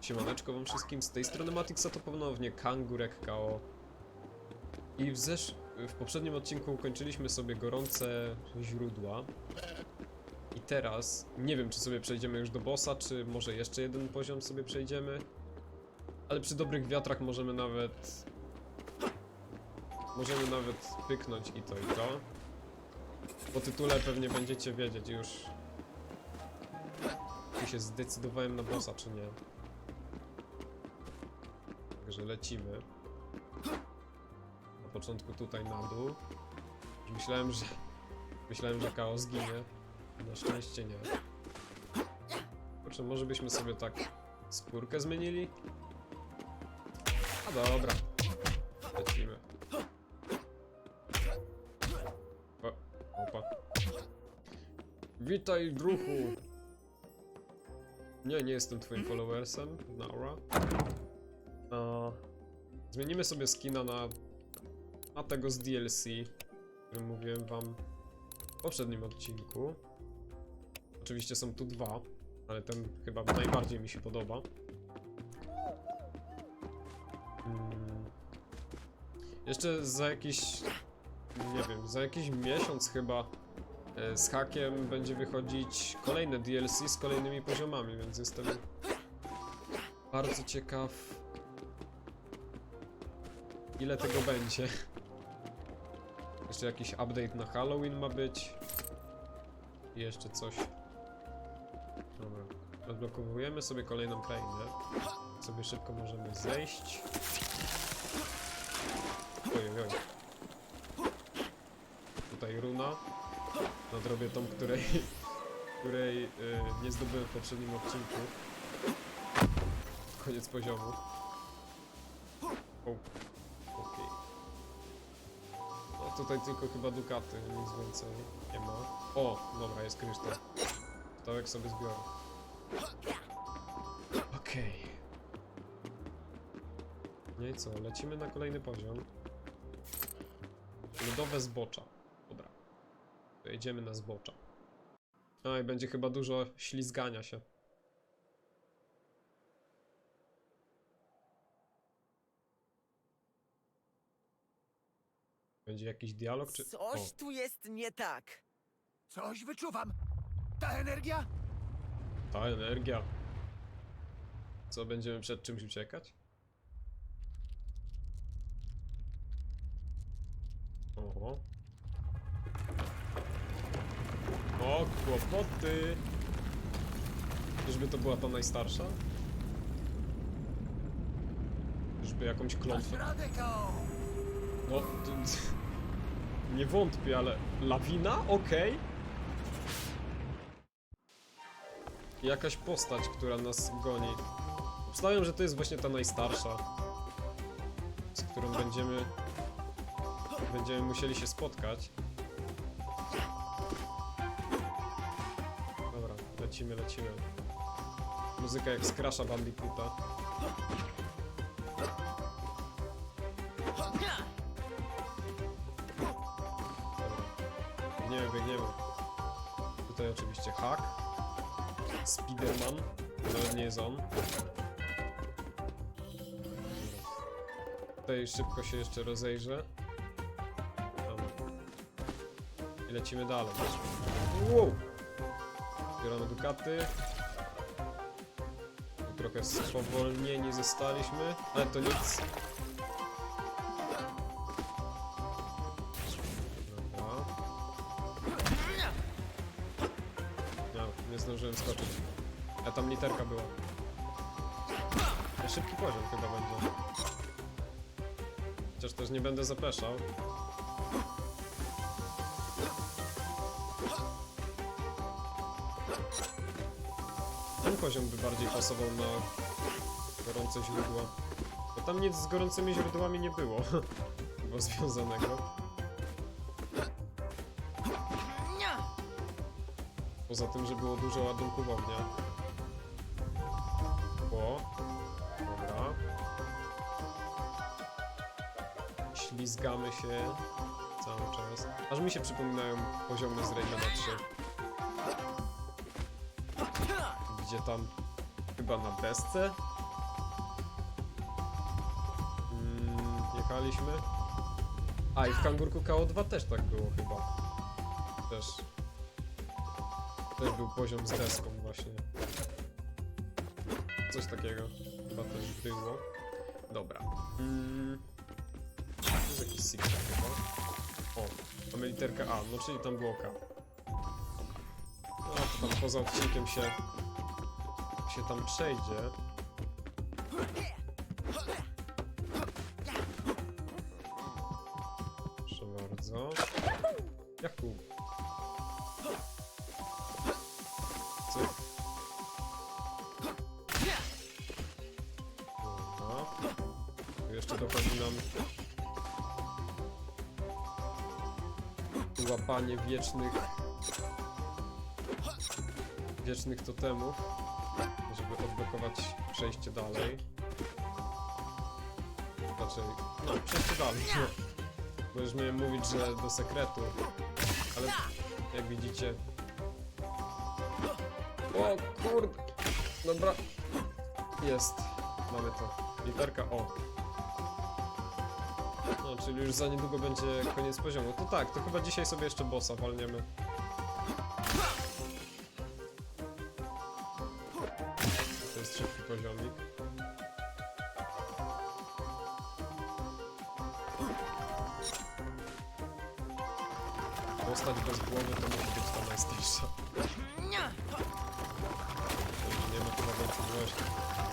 Siemaneczko wam wszystkim, z tej strony Matixa to ponownie Kangurek KO. I w, zesz... w poprzednim odcinku ukończyliśmy sobie gorące źródła. I teraz, nie wiem czy sobie przejdziemy już do bossa, czy może jeszcze jeden poziom sobie przejdziemy. Ale przy dobrych wiatrach możemy nawet... Możemy nawet pyknąć i to i to. Po tytule pewnie będziecie wiedzieć już, czy się zdecydowałem na bossa, czy nie. Także lecimy. Na początku tutaj na dół. Myślałem, że... Myślałem, że KO zginie. Na szczęście nie. Kurczę, może byśmy sobie tak skórkę zmienili? A dobra. Lecimy. O, opa. Witaj, druhu! Nie, nie jestem twoim followersem, Naura. Zmienimy sobie skina na, na tego z DLC, o którym mówiłem wam w poprzednim odcinku. Oczywiście są tu dwa, ale ten chyba najbardziej mi się podoba. Mm. Jeszcze za jakiś, nie wiem, za jakiś miesiąc chyba e, z hakiem będzie wychodzić kolejne DLC z kolejnymi poziomami, więc jestem bardzo ciekaw ile tego będzie. Jeszcze jakiś update na Halloween ma być. I jeszcze coś. Dobra. Odblokowujemy sobie kolejną krainę. Sobie szybko możemy zejść. Ojej, oj. Tutaj runa. Nadrobię tą, której, której y, nie zdobyłem w poprzednim odcinku. Koniec poziomu. O, tutaj tylko chyba dukaty, nic więcej nie ma. O, dobra, jest kryształ. Stołek sobie zbiorę. Okej. No i co, lecimy na kolejny poziom. Lodowe zbocza. Dobra. Jedziemy na zbocza. A i będzie chyba dużo ślizgania się. Będzie jakiś dialog, czy... Coś O, tu jest nie tak. Coś wyczuwam. Ta energia? ta energia. Co, będziemy przed czymś uciekać? Oho. O, kłopoty! Czyżby to była ta najstarsza? Czyżby jakąś Masz klątwę... radę! No, to, nie wątpię, ale lawina? Okej. Jakaś postać, która nas goni. Obstawiam, że to jest właśnie ta najstarsza, z którą będziemy będziemy musieli się spotkać. Dobra, lecimy, lecimy. Muzyka jak z Crasha Spiderman. Nawet nie jest on. Tutaj szybko się jeszcze rozejrzę. Dobra. I lecimy dalej. Wow! Zbieramy dukaty. Trochę spowolnieni zostaliśmy, ale to nic. Literka była. Szybki poziom chyba będzie. Chociaż też nie będę zapeszał. Ten poziom by bardziej pasował na gorące źródła. Bo tam nic z gorącymi źródłami nie było. Chyba związanego. Poza tym, że było dużo ładunków ognia. Ściskamy się cały czas. Aż mi się przypominają poziomy z Raymana 3. Gdzie tam chyba na desce mm, jechaliśmy. A i w Kangurku KO2 też tak było chyba. Też. Też był poziom z deską właśnie. Coś takiego chyba też było. Dobra. Mm. Jakiś secret chyba. O, mamy literkę A, no czyli tam było K. No to tam poza odcinkiem się się tam przejdzie. Proszę bardzo. Jaku. Łapanie wiecznych wiecznych totemów, żeby odblokować przejście dalej. Znaczy, no, przejście dalej. Już miałem mówić, że do sekretu, ale jak widzicie... O kurde! Dobra. Jest. Mamy to. Literka O. No, czyli już za niedługo będzie koniec poziomu. To tak, to chyba dzisiaj sobie jeszcze bossa walniemy. To jest szybki poziomik. Postać bez głowy to musi być ta najstarsza. Nie ma chyba wątpliwości. No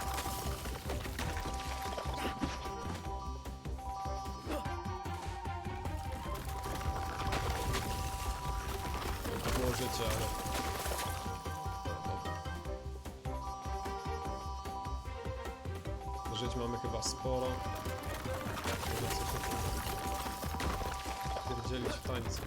życie, ale... Żyć mamy chyba sporo. Może coś takiego pierdzielić w tańcu.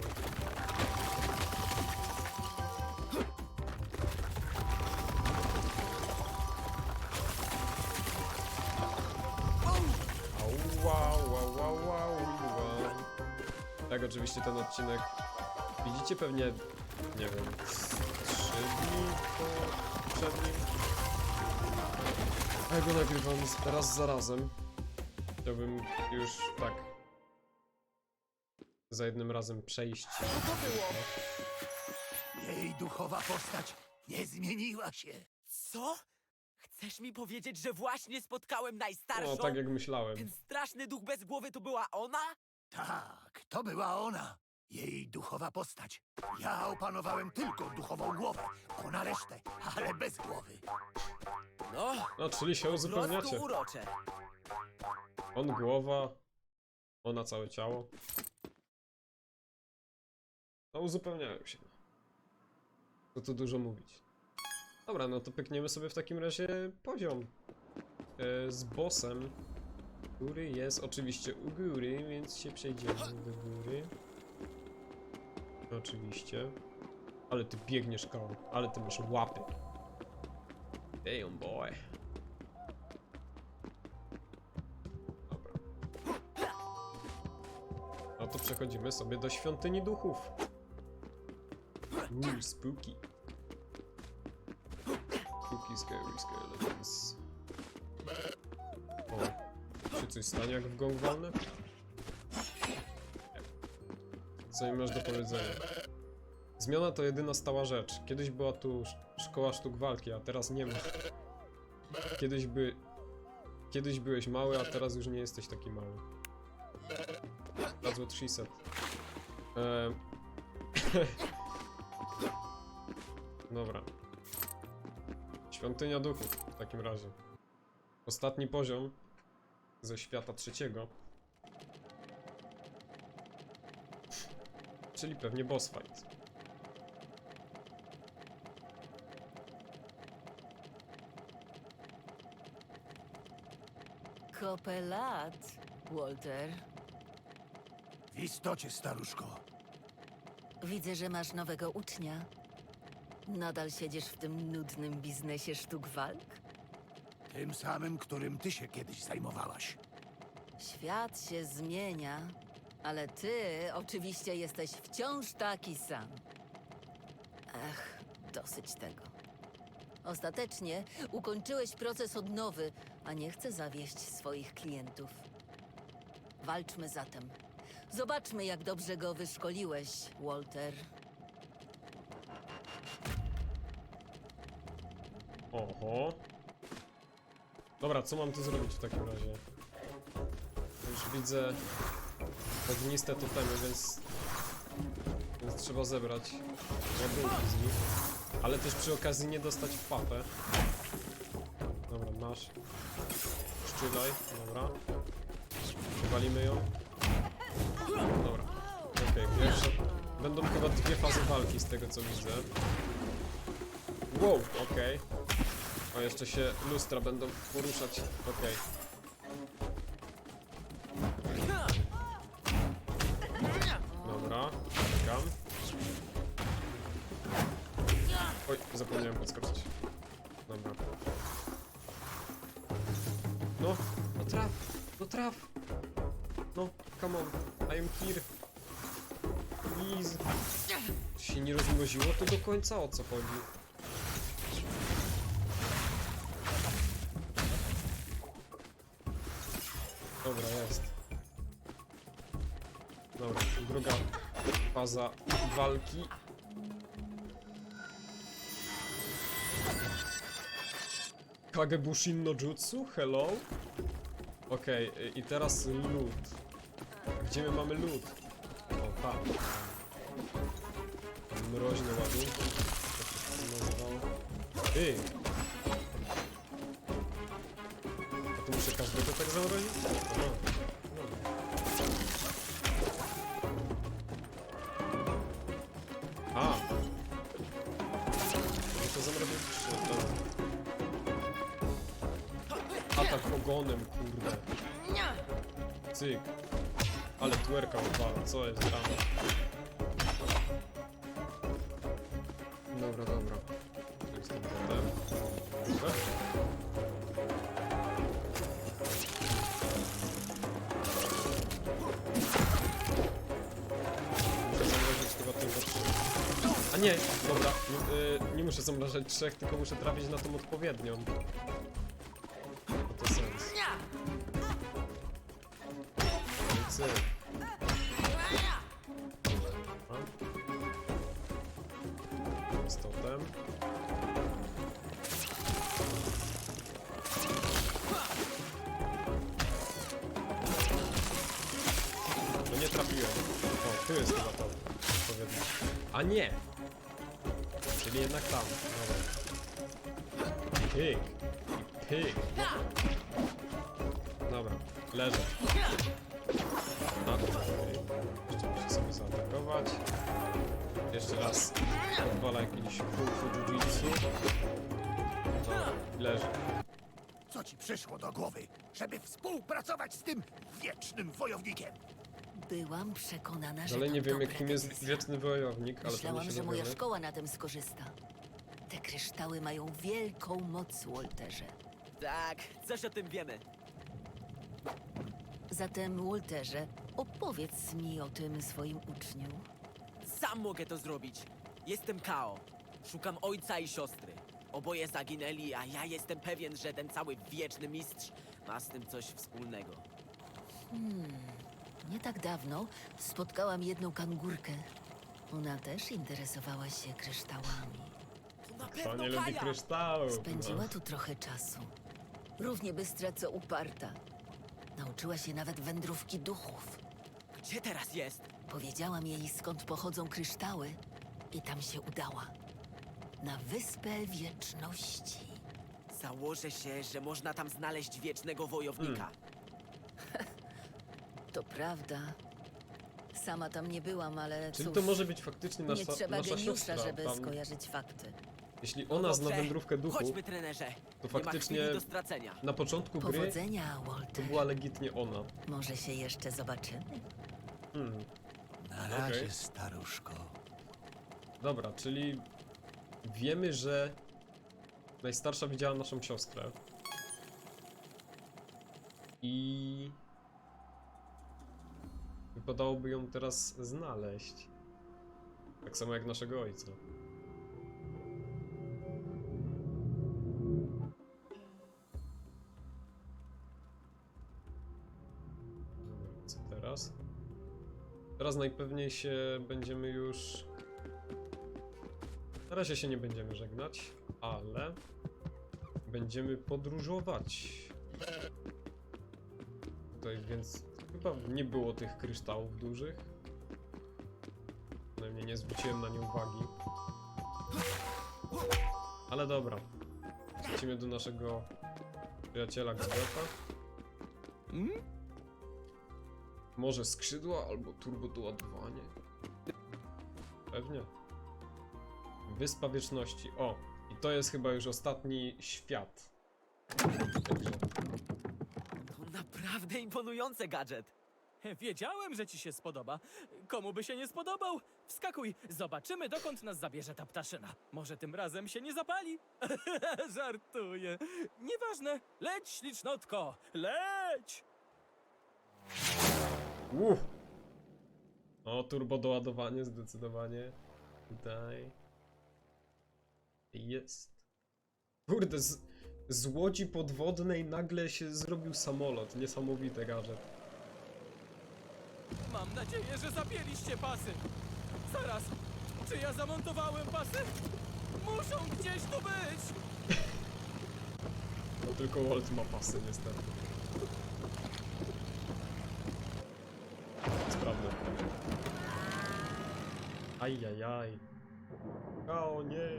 Wow, wow, wow, wow, wow. Tak, oczywiście ten odcinek widzicie pewnie, nie wiem, 3 dni po przed nim. A ja go nagrywam raz za razem. Chciałbym już tak za jednym razem przejść. Co to było? Jej duchowa postać nie zmieniła się. Co? Chcesz mi powiedzieć, że właśnie spotkałem najstarszą? No, tak jak myślałem. Ten straszny duch bez głowy to była ona? Tak, to była ona. Jej duchowa postać. Ja opanowałem tylko duchową głowę. Ona resztę, ale bez głowy. No, No, czyli się po prostu uzupełniacie. urocze. On głowa, ona całe ciało. No, uzupełniają się. Co tu dużo mówić. Dobra, no to pykniemy sobie w takim razie poziom e, z bossem, który jest oczywiście u góry, więc się przejdziemy do góry. Oczywiście. Ale ty biegniesz koło, ale ty masz łapy. Damn boy. Dobra. No to przechodzimy sobie do świątyni duchów. Uuu, spooky. Spooky, scary skeletons. O, się coś stanie jak w walnę? Co mi masz do powiedzenia? Zmiana to jedyna stała rzecz. Kiedyś była tu sz- szkoła sztuk walki, a teraz nie ma. Kiedyś by... Kiedyś byłeś mały, a teraz już nie jesteś taki mały. That's what. Dobra. Świątynia duchów w takim razie. Ostatni poziom ze świata trzeciego. Czyli pewnie boss fight. Kopę lat, Walter. W istocie, staruszko. Widzę, że masz nowego ucznia. Nadal siedzisz w tym nudnym biznesie sztuk walk? Tym samym, którym ty się kiedyś zajmowałaś. Świat się zmienia, ale ty oczywiście jesteś wciąż taki sam. Ach, dosyć tego. Ostatecznie ukończyłeś proces odnowy, a nie chcę zawieść swoich klientów. Walczmy zatem. Zobaczmy, jak dobrze go wyszkoliłeś, Walter. Oho. Dobra, co mam tu zrobić w takim razie? Już widzę ogniste totemy, więc, więc trzeba zebrać ładunki z nich. Ale też przy okazji nie dostać w papę. Dobra, masz. Szczylaj, dobra. Walimy ją. Dobra. Okej, pierwsza. Będą chyba dwie fazy walki z tego co widzę. Wow, okej. O, jeszcze się lustra będą poruszać. Okej. Dobra, Oj, zapomniałem podskoczyć. Dobra. No, no traf, no traf. No, come on, I am here. Please. Czy się nie rozmroziło to do końca? O co chodzi? Dobra, jest. Dobra, druga faza walki. Kagebushin no Jutsu, hello? Okej, y- i teraz lód. Gdzie my mamy lód? O, tam. Mroźne ładunki. Ty! A to muszę każdego tak zamrozić? Ogonem, kurde. Cyk. Ale twerka co jest tam? Dobra, dobra. Jest ten potem. Muszę. A nie, dobra, y, nie muszę zamrażać trzech, tylko muszę trafić na tą odpowiednią. Cyk. Z. No nie trafiłem. O, tu jest chyba to. Odpowiednio. A nie! Czyli jednak tam. Dobra. Pyk. Pyk. Dobra, leżę. Muszę sobie zaatakować. Jeszcze raz odwala jakiś fu jiu-jitsu. Leży. Co ci przyszło do głowy, żeby współpracować z tym wiecznym wojownikiem? Byłam przekonana, że Ale to nie wiemy dobra kim jest decyzja. wieczny wojownik, ale Myślałam, się że moja dowiemy. szkoła na tym skorzysta. Te kryształy mają wielką moc, Walterze. Tak, coś o tym wiemy. Zatem, Walterze, opowiedz mi o tym swoim uczniu. Sam mogę to zrobić. Jestem Kao. Szukam ojca i siostry. Oboje zaginęli, a ja jestem pewien, że ten cały wieczny mistrz ma z tym coś wspólnego. Nie tak dawno spotkałam jedną kangurkę. Ona też interesowała się kryształami. To na To pewno nie lubi Kaja! kryształów. Spędziła No. tu trochę czasu. Równie bystra co uparta. Nauczyła się nawet wędrówki duchów. Gdzie teraz jest? Powiedziałam jej, skąd pochodzą kryształy, i tam się udała. Na Wyspę Wieczności. Założę się, że można tam znaleźć wiecznego wojownika. To prawda. Sama tam nie byłam, ale Czyli cóż, to może być faktycznie nie nasza, trzeba nasza geniusza, siostra. żeby Tam, skojarzyć fakty. jeśli ona zna Dobrze, wędrówkę duchu, Chodźmy, trenerze. to Nie ma faktycznie chwili do stracenia. na początku gry Powodzenia, to Walter. była legitnie ona. Może się jeszcze zobaczymy. Hmm. Na razie, Okej. staruszko. Dobra, czyli wiemy, że najstarsza widziała naszą siostrę. I wypadałoby ją teraz znaleźć. Tak samo jak naszego ojca. Najpewniej się będziemy już... Na razie się nie będziemy żegnać, ale będziemy podróżować. Tutaj więc chyba nie było tych kryształów dużych. Przynajmniej nie zwróciłem na nie uwagi. Ale dobra. Wrócimy do naszego przyjaciela Gazeta. Może skrzydła albo turbo doładowanie? Pewnie. Wyspa Wieczności. O, i to jest chyba już ostatni świat. Także To naprawdę imponujący gadżet. Wiedziałem, że ci się spodoba. Komu by się nie spodobał? Wskakuj, zobaczymy dokąd nas zabierze ta ptaszyna. Może tym razem się nie zapali? Żartuję. Nieważne, leć ślicznotko, leć! Uff. O, turbo doładowanie zdecydowanie. Tutaj. Jest. Kurde, z, z łodzi podwodnej nagle się zrobił samolot. Niesamowity gadżet. Mam nadzieję, że zapięliście pasy. Zaraz, czy ja zamontowałem pasy? Muszą gdzieś tu być! No tylko Walt ma pasy niestety. Ajajaj. O nie.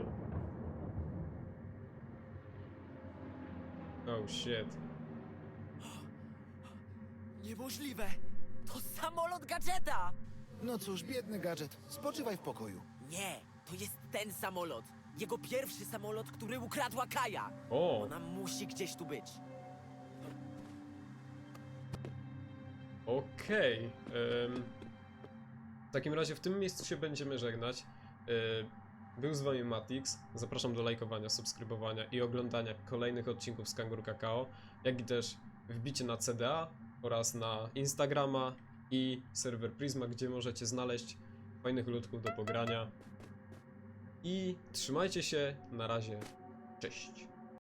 Oh shit. Niemożliwe! To samolot gadżeta! No cóż, biedny gadżet. Spoczywaj w pokoju. Nie, to jest ten samolot. Jego pierwszy samolot, który ukradła Kaja. O, Ona musi gdzieś tu być. okej. em, W takim razie w tym miejscu się będziemy żegnać. E, Był z wami Matix. Zapraszam do lajkowania, subskrybowania i oglądania kolejnych odcinków z Kangur Kakao, jak i też wbicie na CDA oraz na Instagrama i serwer Prisma, gdzie możecie znaleźć fajnych ludków do pogrania. I trzymajcie się, na razie, cześć.